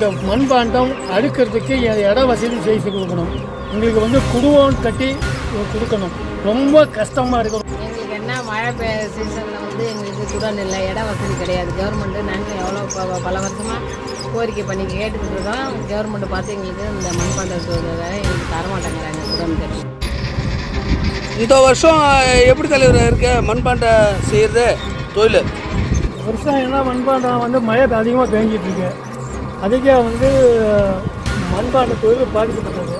இந்த மண்பாண்டம் அடுக்கிறதுக்கு இட வசதி செய்து கொடுக்கணும். எங்களுக்கு வந்து குடும்பம் கட்டி கொடுக்கணும். ரொம்ப கஷ்டமாக இருக்கும். எங்களுக்கு என்ன மழை பெய்ய சீசனில் வந்து எங்களுக்கு குடோன் இல்லை இட வசதி கிடையாது. கவர்மெண்ட்டு நாங்கள் எவ்வளோ ப- பல வருஷமாக கோரிக்கை பண்ணி கேட்டுக்கிட்டு இருக்கோம். கவர்மெண்ட் பார்த்து எங்களுக்கு இந்த மண்பாண்டத்தோட எங்களுக்கு தரமாட்டேங்கிறாங்க குடோன் கட்டி இந்த வருஷம் எப்படி தலைவர் இருக்கு? மண்பாண்ட செய்யறது தொழில்? வருஷம் என்ன மண்பாண்டம் வந்து மழை அதிகமாக பெஞ்சிட்டு இருக்கு. அதுக்கே வந்து மண்பாண்ட தொழில் பாதிக்கப்பட்டது.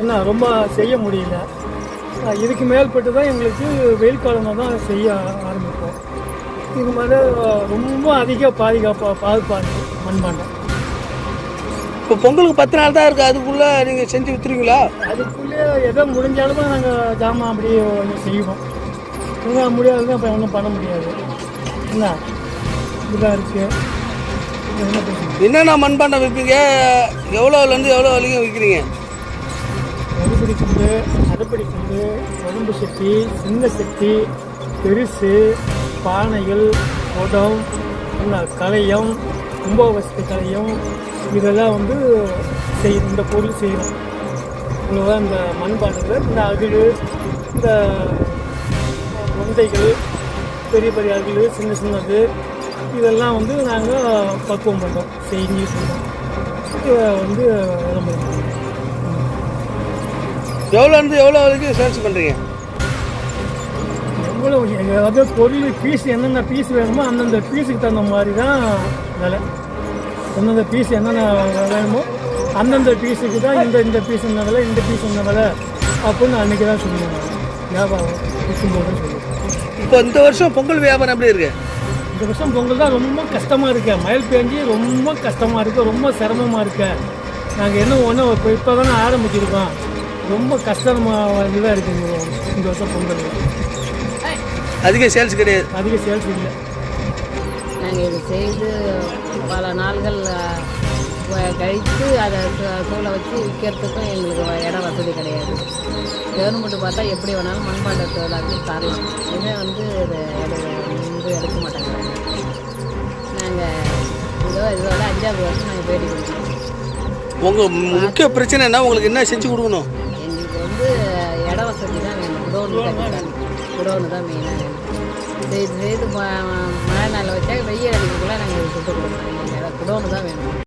என்ன ரொம்ப செய்ய முடியல. இதுக்கு மேல்பட்டு தான் எங்களுக்கு வெயில் காலம் தான் செய்ய ஆரம்பிப்போம். இது மாதிரி ரொம்ப அதிக பாதுகாப்பாக இருக்குது மண்பாண்டம். இப்போ பொங்கலுக்கு பத்து நாள் தான் இருக்கு. அதுக்குள்ள நீங்க செஞ்சு வித்துருவீங்களா? அதுக்குள்ளே எதோ முடிஞ்சாலும் நாங்கள் ஜாமான் அப்படியே செய்வோம். எங்கே முடியாதுன்னா இப்போ ஒன்றும் பண்ண முடியாது. என்ன? இதுதான் இருக்குது என்னென்ன மண்பாண்டம் விற்பீங்க எவ்வளோலேருந்து எவ்வளோ வரைக்கும் விற்கிறீங்க அறுபடி குண்டு அறுபடி குண்டு உடம்பு சட்டி சின்ன சட்டி பெருசு பானைகள் குடம் கலையம் கும்பாவசத்து கலையம் இதெல்லாம் வந்து செய் இந்த பொருள் செய்யணும். இவ்வளோதான் இந்த மண்பாண்டங்கள். இந்த அகில் இந்த உந்தைகள் பெரிய பெரிய அகில் சின்ன சின்னது இதெல்லாம் வந்து நாங்கள் பக்குவம் பண்ணுறோம் செய்கிறோம் இதை வந்து பண்ணுறோம் எவ்வளோலேருந்து எவ்வளோ வரைக்கும் சேல்ஸ் பண்ணுறீங்க எவ்வளோ அதாவது பொருள் பீஸ் என்னென்ன பீஸ் வேணுமோ அந்தந்த பீஸுக்கு தகுந்த மாதிரி தான் விலை. எந்தெந்த பீஸ் என்னென்ன வேணுமோ அந்தந்த பீஸுக்கு தான் இந்த இந்த பீஸ் என்ன விலை இந்த பீஸ் என்ன விலை அப்படின்னு அன்றைக்கி தான் சொல்லுவாங்க வியாபாரம் விற்கும்போது சொல்லுவோம் இப்போ இந்த வருஷம் பொங்கல் வியாபாரம் எப்படி இருக்கு? இந்த வருஷம் பொங்கல் தான் ரொம்ப கஷ்டமாக இருக்கு. மயில் பெஞ்சு ரொம்ப கஷ்டமாக இருக்குது ரொம்ப சிரமமாக இருக்கு. நாங்கள் என்ன ஒன்று இப்போ இப்போ தானே ஆரம்பிச்சிருக்கோம். ரொம்ப கஷ்டமாக இதுதான் இருக்குது இந்த- வருஷம் பொங்கல். அதிக சேல்ஸ் கிடையாது. அதிக சேல்ஸ் இல்லை. நாங்கள் இது செய்து பல நாள்கள் கழித்து அதை சூளை வச்சு விற்கிறதுக்கும் எங்களுக்கு வ- இட வசதி கிடையாது. கவர்மெண்ட் பார்த்தா எப்படி வேணாலும் மண்பாண்ட தொழிலாளர்கள் தரலாம். இதை வந்து அஞ்சாவது வருஷம் நாங்கள் போயிட்டு உங்கள் முக்கிய பிரச்சனை என்ன? உங்களுக்கு என்ன செஞ்சு கொடுக்கணும்? எங்களுக்கு வந்து இட வசதி தான் வேணும். குடோனு கட்டிட்டாங்க குடோனு தான் மெயினாக வேணும். செய்து செய்து ம- மழை நாளில் வச்சா வெயில் அடிக்கக்குள்ளே நாங்கள் சுட்டு கொடுக்கணும் எங்களுக்கு குடோனு தான் வேணும்.